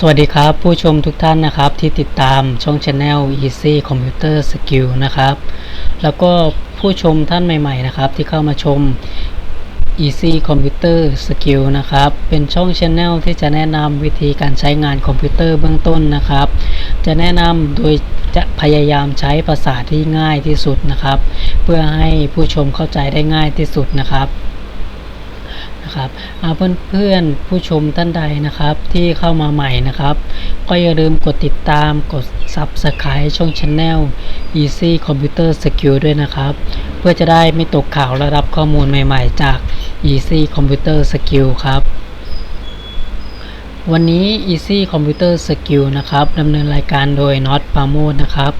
สวัสดีครับ ผู้ชมทุกท่านนะครับที่ติดตามช่อง Channel Easy Computer Skill นะครับ แล้วก็ผู้ชมท่านใหม่ๆนะครับ ที่เข้ามาชม Easy Computer Skill นะครับ เป็นช่อง Channel ที่จะแนะนำวิธีการใช้งานคอมพิวเตอร์เบื้องต้นนะครับ จะแนะนำโดยจะพยายามใช้ภาษาที่ง่ายที่สุดนะครับ เพื่อให้ผู้ชมเข้าใจได้ง่ายที่สุดนะครับ นะครับเพื่อนเพื่อนๆผู้ชมท่านใดนะครับที่เข้ามาใหม่นะครับ ก็อย่าลืมกดติดตามกด Subscribe ช่อง Channel Easy Computer Skill ด้วยนะครับ เพื่อจะได้ไม่ตกข่าวและรับข้อมูลใหม่ๆ จาก Easy Computer Skill ครับวันนี้ Easy Computer Skill นะครับดำเนินรายการโดยน็อตปาโมดนะครับ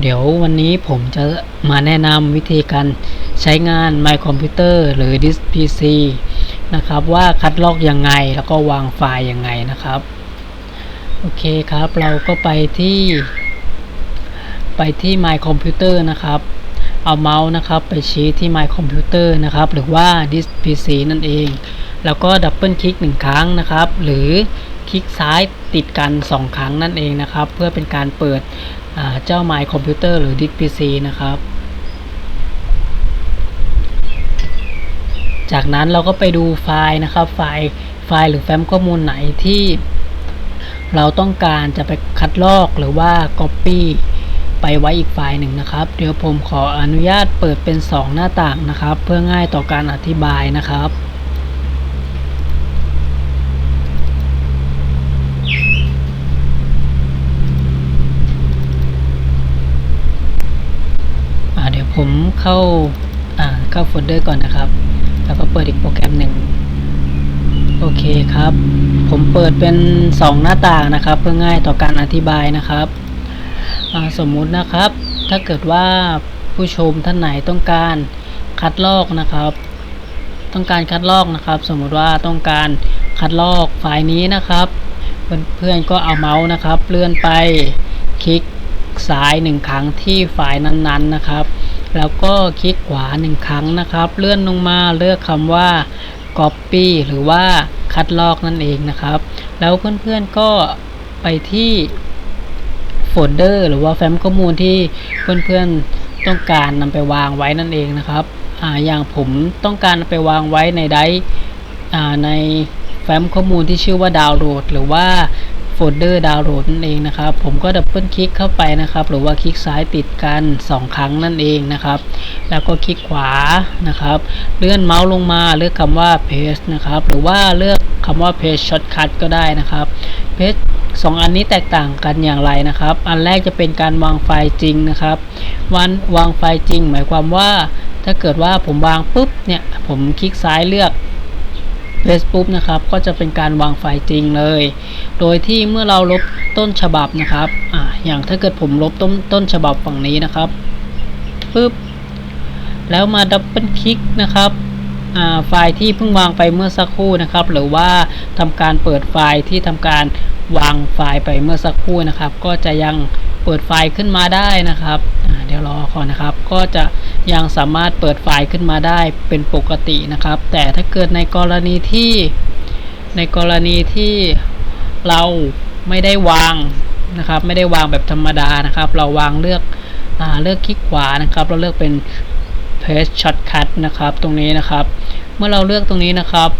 เดี๋ยววันนี้ผมจะมาแนะนำวิธีการใช้งาน My Computer หรือ Disk PC นะครับ ว่าคัดลอกยังไงแล้วก็วางไฟล์ยังไงนะครับ โอเคครับเราก็ไปที่ ไปที่ My Computer นะครับ เอาเมาส์นะครับไปชี้ที่ My Computer นะครับ หรือว่า Disk PC นั่นเอง แล้วก็ดับเบิลคลิกหนึ่งครั้งนะครับ หรือคลิกซ้ายติดกัน 2 ครั้งนั่นเองนะครับ เพื่อเป็นการเปิดเจ้า My Computer หรือ Disk PC นะครับ จากนั้นเราก็ไปดูไฟล์นะครับไฟล์ไฟล์หรือแฟ้มข้อมูลไหนที่เราต้องการจะไปคัดลอกหรือว่า Copy ไปไว้อีกไฟล์หนึ่งนะครับ เดี๋ยวผมขออนุญาตเปิดเป็น 2 หน้าต่างนะครับ เพื่อง่ายต่อการอธิบายนะครับ เดี๋ยวผมเข้าเข้าโฟลเดอร์ก่อนนะครับ แล้วก็เปิดอีกโปรแกรมหนึ่งโอเคครับ ผมเปิดเป็น 2 หน้าต่างนะครับ เพื่อง่ายต่อการอธิบายนะครับสมมุตินะครับ ถ้าเกิดว่าผู้ชมท่านไหนต้องการคัดลอกนะครับ ต้องการคัดลอกนะครับ สมมุติว่าต้องการคัดลอกไฟล์นี้นะครับเพื่อนๆก็เอาเมาส์นะครับ เลื่อนไปคลิกซ้ายหนึ่งครั้งที่ไฟล์นั้นๆนะครับ แล้วก็คลิกขวาหนึ่งครั้งนะครับ เลื่อนลงมาเลือกคำว่า copy หรือว่าคัดลอกนั่นเองนะครับ แล้วเพื่อนๆก็ไปที่โฟลเดอร์หรือว่าแฟ้มข้อมูลที่เพื่อนๆต้องการนำไปวางไว้นั่นเองนะครับออย่างผมต้องการไปวางไว้ในไดในแฟ้มข้อมูลที่ชื่อว่าดาวน์โหลด หรือว่า โฟลเดอร์ดาวน์โหลดนั่นเองนะครับ ผมก็ดับเบิลคลิกเข้าไปนะครับ หรือว่าคลิกซ้ายติดกัน 2 ครั้งนั่นเองนะครับ แล้วก็คลิกขวานะครับ เลื่อนเมาส์ลงมาเลือกคำว่า paste นะครับ หรือว่าเลือกคำว่า paste shortcut ก็ได้นะครับ paste สองอันนี้แตกต่างกันอย่างไรนะครับ อันแรกจะเป็นการวางไฟล์จริงนะครับ วันวางไฟล์จริง หมายความว่าถ้าเกิดว่าผมวางปุ๊บเนี่ยผมคลิกซ้ายเลือก Paste ปุ๊บนะครับก็จะเป็นการวางไฟล์จริงเลย โดยที่เมื่อเราลบต้นฉบับนะครับอ่าอย่างถ้าเกิดผมลบต้นต้นฉบับฝั่งนี้นะครับปุ๊บแล้วมาดับเบิลคลิกนะครับไฟล์ที่เพิ่งวางไปเมื่อสักครู่นะครับ หรือว่าทำการเปิดไฟล์ที่ทำการวางไฟล์ไปเมื่อสักครู่นะครับ ก็จะยัง เปิดไฟล์ขึ้นมาได้นะครับเดี๋ยวรอก่อนนะครับ ก็จะยังสามารถเปิดไฟล์ขึ้นมาได้เป็นปกตินะครับ แต่ถ้าเกิดในกรณีที่ในกรณีที่เราไม่ได้วางนะครับ ไม่ได้วางแบบธรรมดานะครับ เราวางเลือกเลือกคลิกขวานะครับ เราเลือกเป็น paste shortcut นะครับ ตรงนี้นะครับ เมื่อเราเลือกตรงนี้นะครับ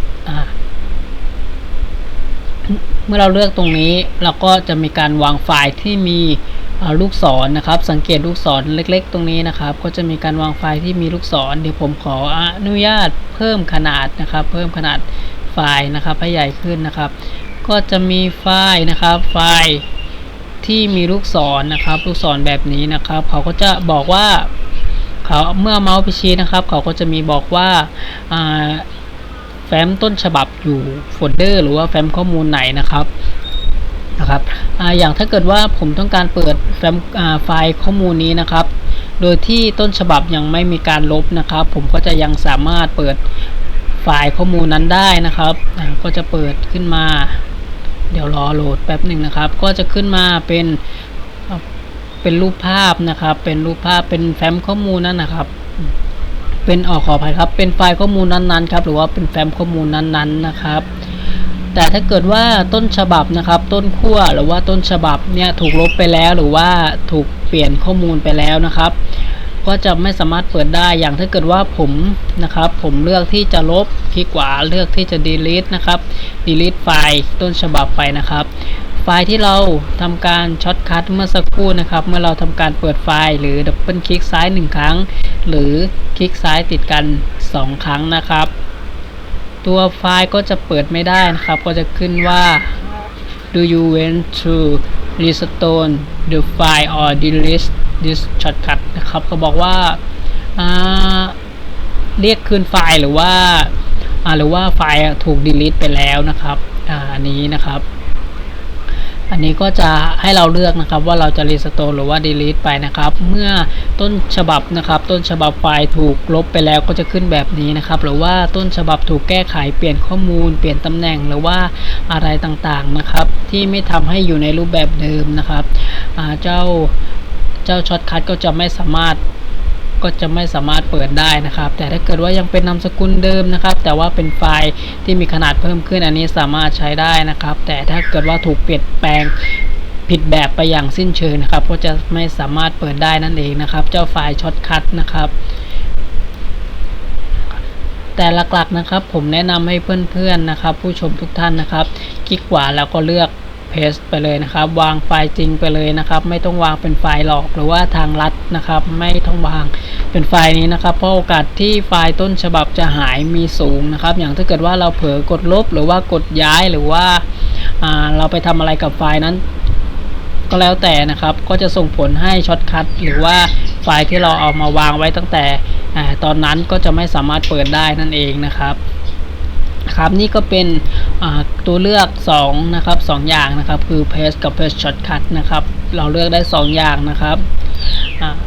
เมื่อเราเลือกตรงนี้เราก็จะมีการวางไฟล์ที่มี ลูกศรนนะครับ สังเกตลูกศรเล็กๆ ตรงนี้นะครับ ก็จะมีการวางไฟล์ที่มีลูกศร เดี๋ยวผมขออนุญาตเพิ่มขนาดนะครับ เพิ่มขนาดไฟล์นะครับให้ใหญ่ขึ้นนะครับ ก็จะมีไฟล์นะครับไฟล์ที่มีลูกศรนะครับ ลูกศรแบบนี้นะครับ เขาก็จะบอกว่าเขาเมื่อเมาส์ไปชี้นะครับ เขาก็จะมีบอกว่าแฟ้มต้นฉบับอยู่โฟลเดอร์หรือว่าแฟ้มข้อมูลไหนนะครับ นะครับออย่างถ้าเกิดว่าผมต้องการเปิดแฟ้มไฟล์ข้อมูลนี้นะครับ โดยที่ต้นฉบับยังไม่มีการลบนะครับ ผมก็จะยังสามารถเปิดไฟล์ข้อมูลนั้นได้นะครับก็จะเปิดขึ้นมา เดี๋ยวรอโหลดแป๊บหนึ่งนะครับ ก็จะขึ้นมาเป็นเป็นรูปภาพนะครับ เป็นรูปภาพเป็นแฟ้มข้อมูลนั่นนะครับ เป็นออกขออภัยครับ เป็นไฟล์ข้อมูลนั้นๆครับ หรือว่าเป็นแฟ้มข้อมูลนั้นๆนะครับ แต่ถ้าเกิดว่าต้นฉบับนะครับ ต้นขั้วหรือว่าต้นฉบับเนี่ยถูกลบไปแล้วหรือว่าถูกเปลี่ยนข้อมูลไปแล้วนะครับ ก็จะไม่สามารถเปิดได้อย่างถ้าเกิดว่าผมนะครับ ผมเลือกที่จะลบคลิกขวาเลือกที่จะ delete นะครับ delete ไฟล์ต้นฉบับไปนะครับไฟล์ที่เราทำการช็อตคัทเมื่อสักครู่นะครับ เมื่อเราทำการเปิดไฟล์ หรือดับเบิลคลิกซ้าย 1 ครั้ง หรือคลิกซ้ายติดกัน 2 ครั้งนะครับ ตัวไฟล์ก็จะเปิดไม่ได้นะครับ ก็จะขึ้นว่า do you want to restore the file or delete this shortcut นะครับ ก็บอกว่าาเรียกคืนไฟล์หรือว่าาหรือว่าไฟล์ถูก delete ไปแล้วนะครับอันนี้นะครับ อันนี้ก็จะให้เราเลือกนะครับว่าเราจะ restore หรือว่า delete ไปนะครับ เมื่อต้นฉบับนะครับ ต้นฉบับไฟล์ถูกลบไปแล้วก็จะขึ้นแบบนี้นะครับ หรือว่าต้นฉบับถูกแก้ไขเปลี่ยนข้อมูล เปลี่ยนตำแหน่งหรือว่าอะไรต่างๆนะครับ ที่ไม่ทำให้อยู่ในรูปแบบเดิมนะครับเจ้าเจ้าช็อตคัทก็จะไม่สามารถ ก็จะไม่สามารถเปิดได้นะครับ แต่ถ้าเกิดว่ายังเป็นนามสกุลเดิมนะครับ แต่ว่าเป็นไฟล์ที่มีขนาดเพิ่มขึ้นอันนี้สามารถใช้ได้นะครับ แต่ถ้าเกิดว่าถูกเปลี่ยนแปลงผิดแบบไปอย่างสิ้นเชิงนะครับ ก็จะไม่สามารถเปิดได้นั่นเองนะครับ เจ้าไฟล์ช็อตคัทนะครับแต่หลักๆนะครับผมแนะนำให้เพื่อนๆนะครับ ผู้ชมทุกท่านนะครับ คลิกขวาแล้วก็เลือก paste ไปเลยนะครับ วางไฟล์จริงไปเลยนะครับ ไม่ต้องวางเป็นไฟล์หลอกหรือว่าทางลัดนะครับ ไม่ต้องวาง เป็นไฟล์นี้นะครับเพราะโอกาสที่ไฟล์ต้นฉบับจะหายมีสูงนะครับ อย่างถ้าเกิดว่าเราเผลอกดลบหรือว่ากดย้ายหรือว่าาเราไปทำอะไรกับไฟล์นั้น ก็แล้วแต่นะครับ ก็จะส่งผลให้ช็อตคัทหรือว่าไฟล์ที่เราเอามาวางไว้ตั้งแต่ตอนนั้นก็จะไม่สามารถเปิดได้นั่นเองนะครับครับนี่ก็เป็นตัวเลือก 2 นะครับ 2 อย่างนะครับ คือ paste กับ paste shortcut นะครับ เราเลือกได้ 2 อย่างนะครับ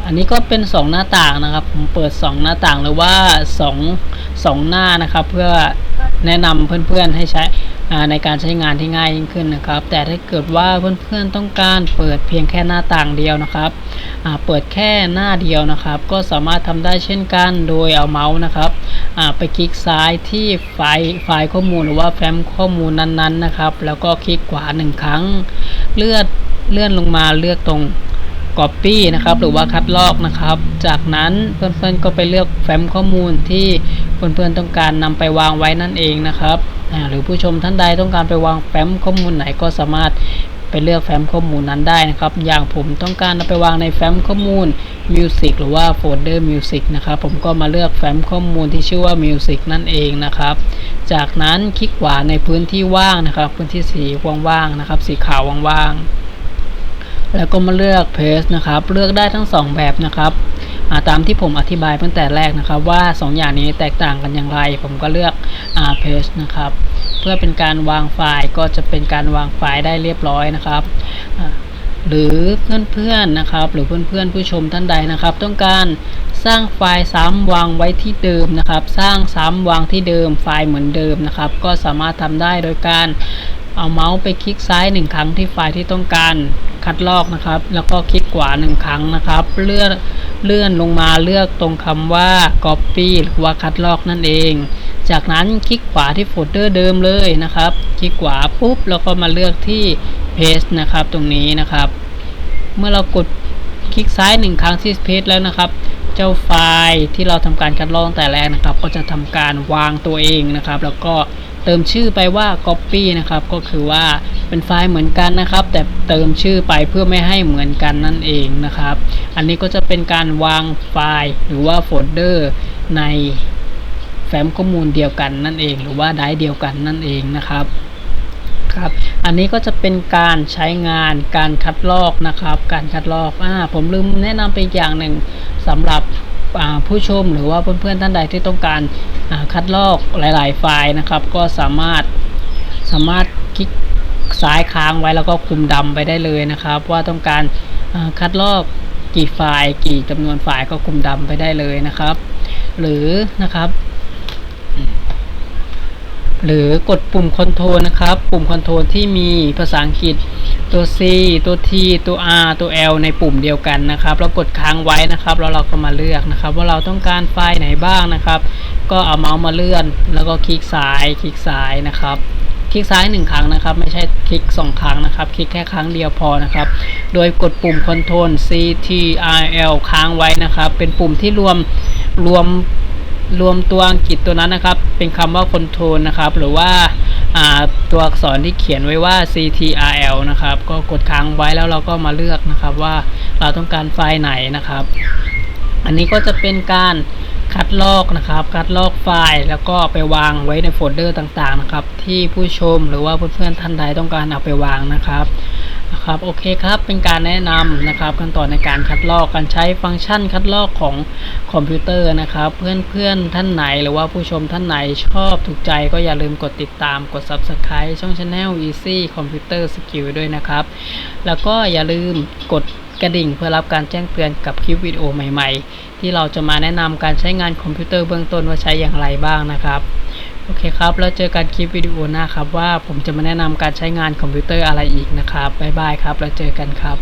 อันนี้ก็เป็น 2 หน้าต่างนะครับ ผมเปิด 2 หน้าต่างหรือว่า 2 2 หน้านะครับ เพื่อแนะนำเพื่อนๆให้ใช้ในการใช้งานที่ง่ายยิ่งขึ้นนะครับ แต่ถ้าเกิดว่าเพื่อนๆต้องการเปิดเพียงแค่หน้าต่างเดียวนะครับเปิดแค่หน้าเดียวนะครับ ก็สามารถทำได้เช่นกันโดยเอาเมาส์นะครับไปคลิกซ้ายที่ไฟล์ไฟล์ข้อมูลหรือว่าแฟ้มข้อมูลนั้นๆนะครับ แล้วก็คลิกขวาหนึ่งครั้งเลือน เลื่อนลงมาเลือกตรง Copy นะครับ หรือว่าคัดลอกนะครับ จากนั้นเพื่อนๆก็ไปเลือกแฟ้มข้อมูลที่เพื่อนๆต้องการนำไปวางไว้นั่นเองนะครับหรือผู้ชมท่านใดต้องการไปวางแฟ้มข้อมูลไหนก็สามารถไปเลือกแฟ้มข้อมูลนั้นได้นะครับ อย่างผมต้องการเอาไปวางในแฟ้มข้อมูล Music หรือว่าโฟลเดอร์ Music นะครับ ผมก็มาเลือกแฟ้มข้อมูลที่ชื่อว่า Music นั่นเองนะครับ จากนั้นคลิกขวาในพื้นที่ว่างนะครับ พื้นที่สีว่างๆนะครับ สีขาวว่างๆ แล้วก็มาเลือก Paste นะครับ เลือกได้ทั้ง 2 แบบนะครับตามที่ผมอธิบายตั้งแต่แรกนะครับ ว่า 2 อย่างนี้แตกต่างกันอย่างไร ผมก็เลือก Paste นะครับ เพื่อเป็นการวางไฟล์ก็จะเป็นการวางไฟล์ได้เรียบร้อยนะครับหรือเพื่อนๆนะครับ หรือเพื่อนๆผู้ชมท่านใดนะครับ ต้องการสร้างไฟล์ซ้ำวางไว้ที่เดิมนะครับ สร้างซ้ำวางที่เดิมไฟล์เหมือนเดิมนะครับ ก็สามารถทำได้โดยการ เอาเมาส์ไปคลิกซ้ายหนึ่งครั้งที่ไฟล์ที่ต้องการคัดลอกนะครับ แล้วก็คลิกขวาหนึ่งครั้งนะครับ เลื่อนเลื่อนลงมาเลือกตรงคำว่า copy หรือว่าคัดลอกนั่นเอง จากนั้นคลิกขวาที่โฟลเดอร์เดิมเลยนะครับ คลิกขวาปุ๊บแล้วก็มาเลือกที่ paste นะครับตรงนี้นะครับ เมื่อเรากดคลิกซ้ายหนึ่งครั้งที่ paste แล้วนะครับเจ้าไฟล์ที่เราทำการคัดลอกแต่แรกนะครับ ก็จะทำการวางตัวเองนะครับ แล้วก็ เติมชื่อไปว่า copy นะครับ ก็คือว่าเป็นไฟล์เหมือนกันนะครับ แต่เติมชื่อไปเพื่อไม่ให้เหมือนกันนั่นเองนะครับ อันนี้ก็จะเป็นการวางไฟล์หรือว่าโฟลเดอร์ในแฟ้มข้อมูลเดียวกันนั่นเอง หรือว่าไดร์เดียวกันนั่นเองนะครับครับอันนี้ก็จะเป็นการใช้งานการคัดลอกนะครับ การคัดลอกอ่าผมลืมแนะนำไปอีกอย่างหนึ่งสำหรับ ผู้ชมหรือว่าเพื่อนๆท่านใดที่ต้องการคัดลอกหลาย ๆ ไฟล์นะครับ ก็สามารถสามารถคลิกซ้ายค้างไว้แล้วก็คุมดำไปได้เลยนะครับ ว่าต้องการคัดลอกกี่ไฟล์ กี่จำนวนไฟล์ก็คุมดำไปได้เลยนะครับ หรือนะครับ หรือกดปุ่มคอนโทรลนะครับ ปุ่มคอนโทรลที่มีภาษาอังกฤษตัว C ตัว T ตัว R ตัว L ในปุ่มเดียวกันนะครับ เรากดค้างไว้นะครับ แล้วเราก็มาเลือกนะครับ ว่าเราต้องการไฟล์ไหนบ้างนะครับ ก็เอาเมาส์มาเลื่อน แล้วก็คลิกซ้าย คลิกซ้ายนะครับ คลิกซ้ายหนึ่งครั้งนะครับ ไม่ใช่คลิกสองครั้งนะครับ คลิกแค่ครั้งเดียวพอนะครับ โดยกดปุ่ม Ctrl C T R L ค้างไว้นะครับ เป็นปุ่มที่รวมรวม รวมตัวอังกฤษตัวนั้นนะครับ เป็นคำว่า Control นะครับ หรือว่าตัวอักษรที่เขียนไว้ว่า C T R L นะครับ ก็กดค้างไว้แล้วเราก็มาเลือกนะครับว่าเราต้องการไฟล์ไหนนะครับ อันนี้ก็จะเป็นการคัดลอกนะครับ คัดลอกไฟล์แล้วก็ไปวางไว้ในโฟลเดอร์ต่างๆนะครับ ที่ผู้ชมหรือว่าเพื่อนๆท่านใดต้องการเอาไปวางนะครับ นะครับโอเคครับเป็นการแนะนำนะครับขั้นตอนในการคัดลอกการใช้ฟังก์ชันคัดลอกของคอมพิวเตอร์นะครับ เพื่อนๆท่านไหนหรือว่าผู้ชมท่านไหนชอบถูกใจก็อย่าลืมกดติดตามกด Subscribe ช่อง Channel Easy Computer Skill ด้วยนะครับ แล้วก็อย่าลืมกดกระดิ่งเพื่อรับการแจ้งเตือนกับคลิปวิดีโอใหม่ ๆ ที่เราจะมาแนะนำการใช้งานคอมพิวเตอร์เบื้องต้นว่าใช้อย่างไรบ้างนะครับ โอเคครับ แล้วเจอกันคลิปวิดีโอหน้าครับว่าผมจะมาแนะนำการใช้งานคอมพิวเตอร์อะไรอีกนะครับ บ๊ายบายครับ แล้วเจอกันครับ